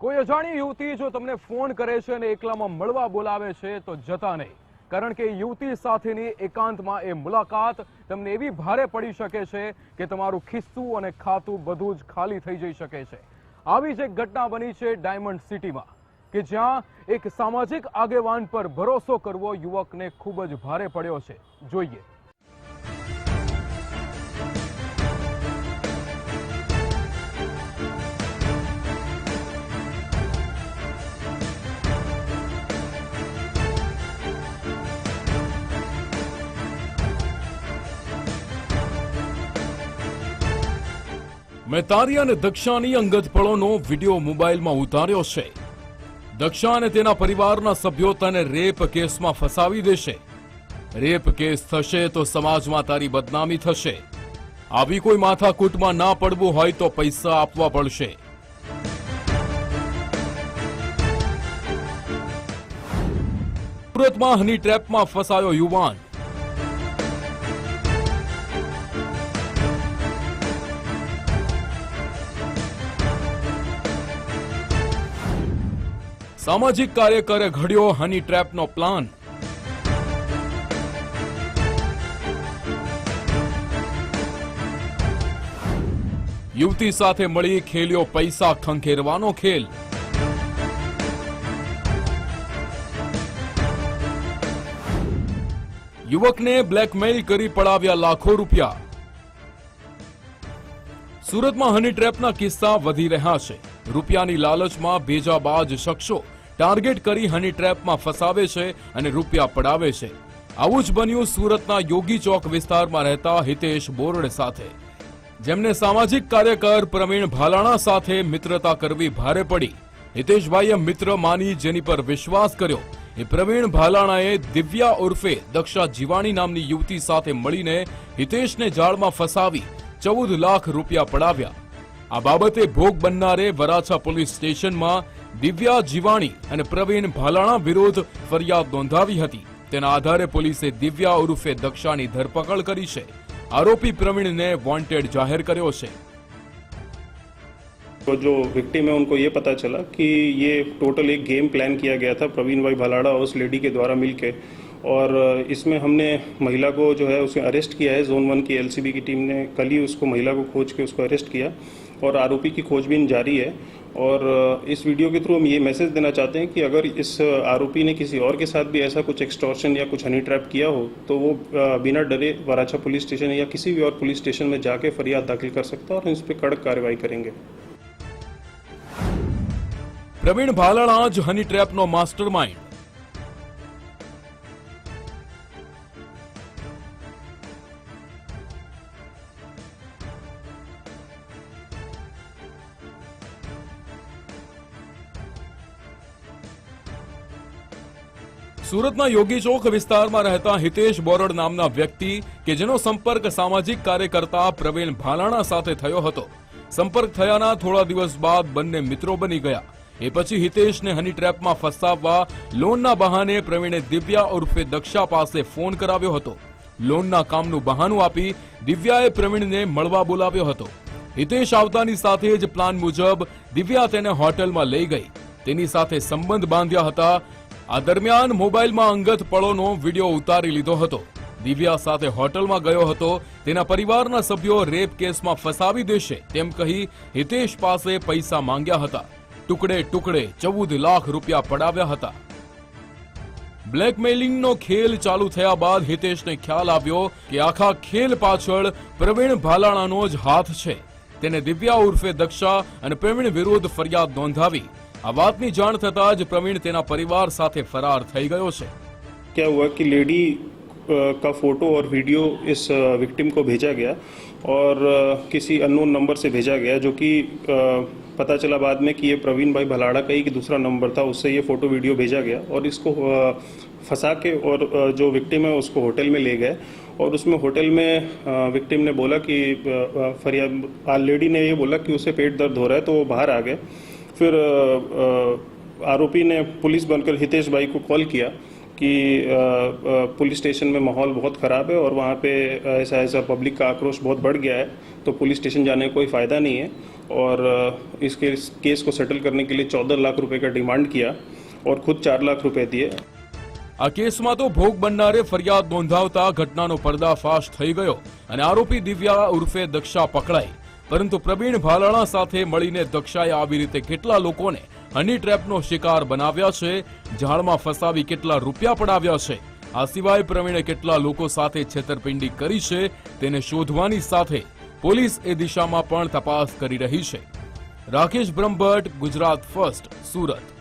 કોઈ અજાણી યુવતી જો તમને ફોન કરે છે અને એકલામાં મળવા બોલાવે છે, તો જતા નહીં. કારણ કે યુવતી સાથેની એકાંતમાં એ મુલાકાત તમને એવી ભારે પડી શકે છે કે તમારું ખિસ્સું અને ખાતું બધું જ ખાલી થઈ જઈ શકે છે. આવી જ એક ઘટના બની છે ડાયમંડ સિટીમાં, કે જ્યાં એક સામાજિક આગેવાન પર ભરોસો કરવો યુવકને ખૂબ જ ભારે પડ્યો છે. જોઈએ. મેં અને દક્ષાની અંગત પળોનો વીડિયો મોબાઈલમાં ઉતાર્યો છે. દક્ષા અને તેના પરિવારના સભ્યો તને રેપ કેસમાં ફસાવી દેશે. રેપ કેસ થશે તો સમાજમાં તારી બદનામી થશે. આવી કોઈ માથાકૂટમાં ના પડવું હોય તો પૈસા આપવા પડશે. સુરતમાં હની ટ્રેપમાં ફસાયો યુવાન. સામાજિક કાર્યકરે ઘડ્યો હની ટ્રેપનો પ્લાન. યુવતી સાથે મળી ખેલ્યો પૈસા ખંખેરવાનો ખેલ. યુવકને બ્લેકમેઇલ કરી પડાવ્યા લાખો રૂપિયા. સુરતમાં હની ટ્રેપના કિસ્સા વધી રહ્યા છે. રૂપિયાની લાલચમાં ભેજાબાજ શખ્સો. ટાર્ગેટ કરી હની ટ્રેપમાં ફસાવે છે અને રૂપિયા પડાવે છે. આવું જ બન્યું સુરતના યોગી ચોક વિસ્તારમાં રહેતા હિતેશ બોરડે સાથે. જેમને સામાજિક કાર્યકર પ્રવીણ ભાલાણા સાથે મિત્રતા કરવી ભારે પડી. હિતેશભાઈએ મિત્ર માની જેની પર વિશ્વાસ કર્યો. એ પ્રવીણ ભાલાણાએ દિવ્યા ઉર્ફે દક્ષા જીવાણી નામની યુવતી સાથે મળીને હિતેશને જાળમાં ફસાવી ચૌદ લાખ રૂપિયા પડાવ્યા. આ બાબતે ભોગ બનનારે વરાછા પોલીસ સ્ટેશનમાં દિવ્યા જીવાણી અને પ્રવીણ ભાલાણા વિરુદ્ધ ફરિયાદ નોંધાવી હતી તેના આધારે પોલીસે દિવ્યા ઉર્ફે દક્ષાની ધરપકડ કરી છે આરોપી પ્રવીણને વોન્ટેડ જાહેર કર્યો છે तो जो विक्टिम है उनको ये पता चला कि ये टोटल एक गेम प्लान किया गया था प्रवीण भाई भलाड़ा और उस लेडी के द्वारा मिलके और इसमें हमने महिला को जो है उसे अरेस्ट किया है जोन वन की एलसीबी की टीम ने कल ही उसको महिला को खोज के उसको अरेस्ट किया और आरोपी की खोजबीन जारी है और इस वीडियो के थ्रू हम ये मैसेज देना चाहते हैं कि अगर इस आरोपी ने किसी और के साथ भी ऐसा कुछ एक्सटॉर्शन या कुछ हनी ट्रैप किया हो तो वो अ, बिना डरे वराछा पुलिस स्टेशन या किसी भी और पुलिस स्टेशन में जाके फरियाद दाखिल कर सकता है और इस पर कड़क कार्रवाई करेंगे પ્રવીણ ભાલાણા જ હની ટ્રેપનો માસ્ટર સુરતના યોગી ચોક વિસ્તારમાં રહેતા હિતેશ બોરડ નામના વ્યક્તિ કે જેનો સંપર્ક સામાજિક કાર્યકર્તા પ્રવીણ ભાલાણા સાથે થયો હતો. સંપર્ક થયાના થોડા દિવસ બાદ બંને મિત્રો બની ગયા. એ પછી હિતેશને હની ટ્રેપમાં ફસાવવા લોનના બહાને પ્રવીણે દિવ્યા ઉર્ફે દક્ષા પાસે ફોન કરાવ્યો હતો. લોનના કામનું બહાનું આપી દિવ્યાએ પ્રવીણને મળવા બોલાવ્યો હતો. હિતેશ આવતાની સાથે જ પ્લાન મુજબ દિવ્યા તેને હોટલમાં લઈ ગઈ. તેની સાથે સંબંધ બાંધ્યા હતા આ દરમિયાન મોબાઈલમાં અંગત પળોનો વીડિયો ઉતારી લીધો હતો. દિવ્યા સાથે હોટલમાં ગયો હતો. તેના પરિવારના સભ્યો રેપ કેસમાં ફસાવી દેશે તેમ કહી હિતેશ પાસે પૈસા માંગ્યા હતા. ટુકડે ટુકડે ચૌદ લાખ રૂપિયા પડાવ્યા હતા. બ્લેકમેલિંગનો ખેલ ચાલુ થયા બાદ હિતેશને ખ્યાલ આવ્યો કે આખા ખેલ પાછળ પ્રવીણ ભાલાણાનો જ હાથ છે. તેને દિવ્યા ઉર્ફે દક્ષા અને પ્રવીણ વિરુદ્ધ ફરિયાદ નોંધાવી આ વાતની જાણ થતાં જ પ્રવીણ તેના પરિવાર સાથે ફરાર થઈ ગયો છે क्या हुआ कि लेडी अ, का फोटो और वीडियो इस विक्टिम को भेजा गया और अ, किसी अननोन नंबर से भेजा गया जो कि अ, पता चला बाद में कि ये प्रवीण भाई भलाड़ा का ही कि दूसरा नंबर था उससे ये फोटो वीडियो भेजा गया और इसको अ, फंसा के और अ, जो विक्टिम है उसको होटल में ले गए और उसमें होटल में अ, विक्टिम ने बोला कि अ, अ, फरियाद लेडी ने ये बोला कि उसे पेट दर्द हो रहा है तो वो बाहर आ गए फिर अ, अ, आरोपी ने पुलिस बनकर हितेश भाई को कॉल किया कि अ, अ, पुलिस स्टेशन में माहौल बहुत ख़राब है और वहाँ पे ऐसा ऐसा पब्लिक का आक्रोश बहुत बढ़ गया है तो पुलिस स्टेशन जाने का कोई फ़ायदा नहीं है और अ, इस केस केस को सेटल करने के लिए चौदह लाख रुपए का डिमांड किया और खुद चार लाख रुपए दिए આ કેસમાં તો ભોગ બનનારે ફરિયાદ નોંધાવતા ઘટનાનો પર્દાફાશ થઈ ગયો અને આરોપી દિવ્યા ઉર્ફે દક્ષા પકડાઈ પરંતુ પ્રવીણ ભાલાણા સાથે મળીને દક્ષાએ આવી રીતે કેટલા લોકોને હની ટ્રેપનો શિકાર બનાવ્યા છે ઝાડમાં ફસાવી કેટલા રૂપિયા પડાવ્યા છે, આ સિવાય પ્રવીણે કેટલા લોકો સાથે છેતરપિંડી કરી છે, તેને શોધવાની સાથે પોલીસ એ દિશામાં પણ તપાસ કરી રહી છે. રાકેશ બ્રહ્મભટ્ટ, ગુજરાત ફર્સ્ટ, સુરત.